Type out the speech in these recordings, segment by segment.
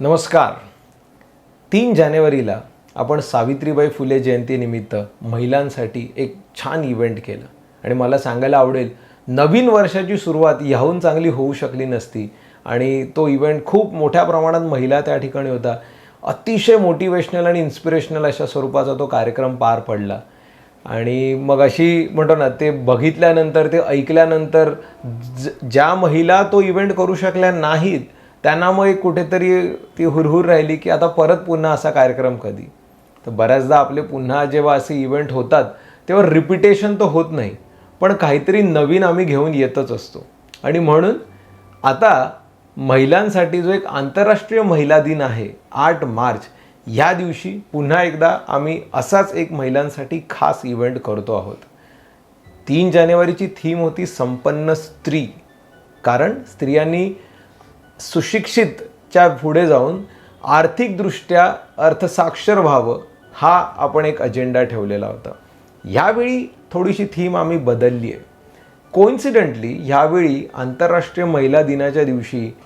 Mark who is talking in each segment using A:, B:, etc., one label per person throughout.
A: नमस्कार. तीन जानेवारीला आपण सावित्रीबाई फुले जयंतीनिमित्त महिलांसाठी एक छान इव्हेंट केलं. आणि मला सांगायला आवडेल नवीन वर्षाची सुरुवात ह्याहून चांगली होऊ शकली नसती. आणि तो इव्हेंट खूप मोठ्या प्रमाणात महिला त्या ठिकाणी होता. अतिशय मोटिवेशनल आणि इन्स्पिरेशनल अशा स्वरूपाचा तो कार्यक्रम पार पडला. आणि मग अशी म्हणतो ना ते बघितल्यानंतर ते ऐकल्यानंतर ज- ज्या महिला तो इव्हेंट करू शकल्या नाहीत त्यांना मग कुठेतरी ती हुरहुर राहिली की आता परत पुन्हा असा कार्यक्रम कधी? तर बऱ्याचदा आपले पुन्हा जेव्हा असे इव्हेंट होतात तेव्हा रिपिटेशन तर होत नाही पण काहीतरी नवीन आम्ही घेऊन येतच असतो. आणि म्हणून आता महिलांसाठी जो एक आंतरराष्ट्रीय महिला दिन आहे आठ मार्च ह्या दिवशी पुन्हा एकदा आम्ही असाच एक महिलांसाठी खास इव्हेंट करतो आहोत. तीन जानेवारीची थीम होती संपन्न स्त्री. कारण स्त्रियांनी सुशिक्षितच्या पुढे जाऊन आर्थिकदृष्ट्या अर्थसाक्षर व्हावं हा आपण एक अजेंडा ठेवलेला होता. यावेळी थोडीशी थीम आम्ही बदलली आहे. कोइन्सिडेंटली ह्यावेळी आंतरराष्ट्रीय महिला दिनाच्या दिवशी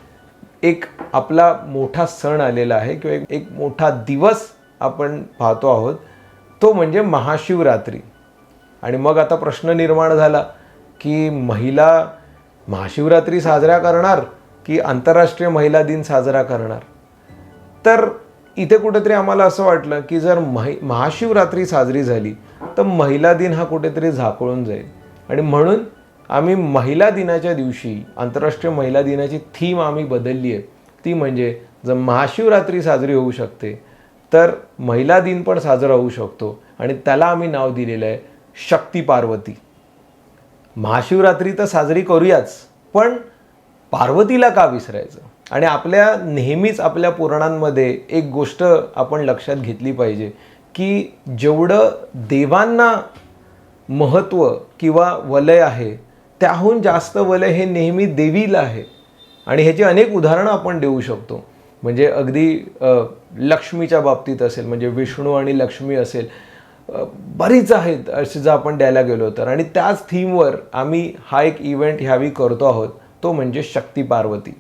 A: एक आपला मोठा सण आलेला आहे किंवा एक एक मोठा दिवस आपण पाहतो आहोत. तो म्हणजे महाशिवरात्री. आणि मग आता प्रश्न निर्माण झाला की महिला महाशिवरात्री साजरा करणार की आंतरराष्ट्रीय महिला दिन साजरा करणार. तर इथे कुठेतरी आम्हाला असं वाटलं की जर महि महाशिवरात्री साजरी झाली तर महिला दिन हा कुठेतरी झाकळून जाईल. आणि म्हणून आम्ही महिला दिनाच्या दिवशी आंतरराष्ट्रीय महिला दिनाची थीम आम्ही बदलली आहे. ती म्हणजे जर महाशिवरात्री साजरी होऊ शकते तर महिला दिन पण साजरा होऊ शकतो. आणि त्याला आम्ही नाव दिलेलं आहे शक्ती पार्वती. महाशिवरात्री तर साजरी करूयाच पण पार्वतीला का विसरायचं? आणि आपल्या नेहमीच आपल्या पुराणांमध्ये एक गोष्ट आपण लक्षात घेतली पाहिजे की जेवढं देवांना महत्त्व किंवा वलय आहे त्याहून जास्त वलय हे नेहमी देवीला आहे. आणि ह्याची अनेक उदाहरणं आपण देऊ शकतो. म्हणजे अगदी लक्ष्मीच्या बाबतीत असेल म्हणजे विष्णू आणि लक्ष्मी असेल बरीच आहेत असे जर आपण द्यायला गेलो तर. आणि त्याच थीमवर आम्ही हा एक इव्हेंट ह्यावी करतो आहोत. तो म्हणजे शक्ती पार्वती.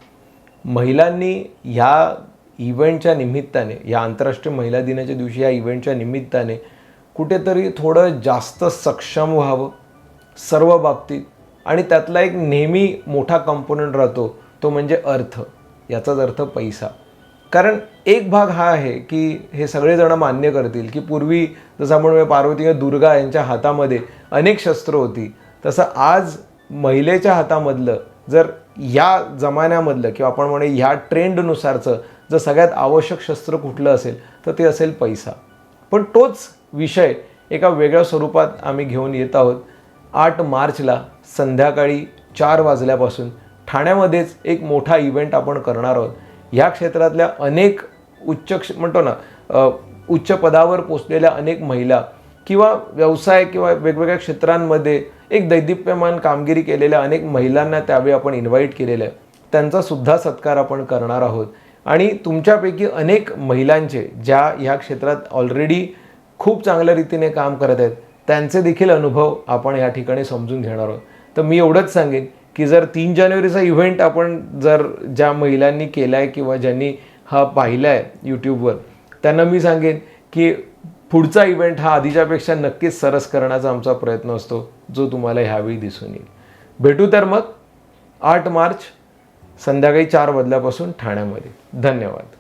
A: महिलांनी ह्या इव्हेंटच्या निमित्ताने या आंतरराष्ट्रीय महिला दिनाच्या दिवशी या इव्हेंटच्या निमित्ताने कुठेतरी थोडं जास्त सक्षम व्हावं सर्व बाबतीत. आणि त्यातला एक नेहमी मोठा कंपोनंट राहतो तो म्हणजे अर्थ. याचाच अर्थ पैसा. कारण एक भाग हा आहे की हे सगळेजण मान्य करतील की पूर्वी जसं आपण म्हणूया पार्वती किंवा दुर्गा यांच्या हातामध्ये अनेक शस्त्र होती तसं आज महिलेच्या हातामधलं जर या जमान्यामधलं किंवा आपण म्हणे ह्या ट्रेंडनुसारचं जर सगळ्यात आवश्यक शस्त्र कुठलं असेल तर ते असेल पैसा. पण तोच विषय एका वेगळ्या स्वरूपात आम्ही घेऊन येत आहोत. आठ मार्चला संध्याकाळी चार वाजल्यापासून ठाण्यामध्येच एक मोठा इव्हेंट आपण करणार आहोत. ह्या क्षेत्रातल्या अनेक उच्च क्ष म्हणतो ना उच्च पदावर पोचलेल्या अनेक महिला किंवा व्यवसाय किंवा वेगवेगळ्या क्षेत्रांमध्ये एक दैदिप्यमान कामगिरी केलेल्या अनेक महिलांना त्यावेळी आपण इन्व्हाइट केलेलं आहे. त्यांचासुद्धा सत्कार आपण करणार आहोत. आणि तुमच्यापैकी अनेक महिलांचे ज्या ह्या क्षेत्रात ऑलरेडी खूप चांगल्या रीतीने काम करत आहेत त्यांचे देखील अनुभव आपण या ठिकाणी समजून घेणार आहोत. तर मी एवढंच सांगेन की जर तीन जानेवारीचा इव्हेंट आपण जर ज्या महिलांनी केला आहे किंवा ज्यांनी हा पाहिला आहे यूट्यूबवर त्यांना मी सांगेन की पुढचा इव्हेंट हा आधीच्यापेक्षा नक्कीच सरस करण्याचा आमचा प्रयत्न असतो जो तुम्हाला ह्यावेळी दिसून येईल. भेटू तर मग आठ मार्च संध्याकाळी चार वाजल्यापासून ठाण्यामध्ये. धन्यवाद.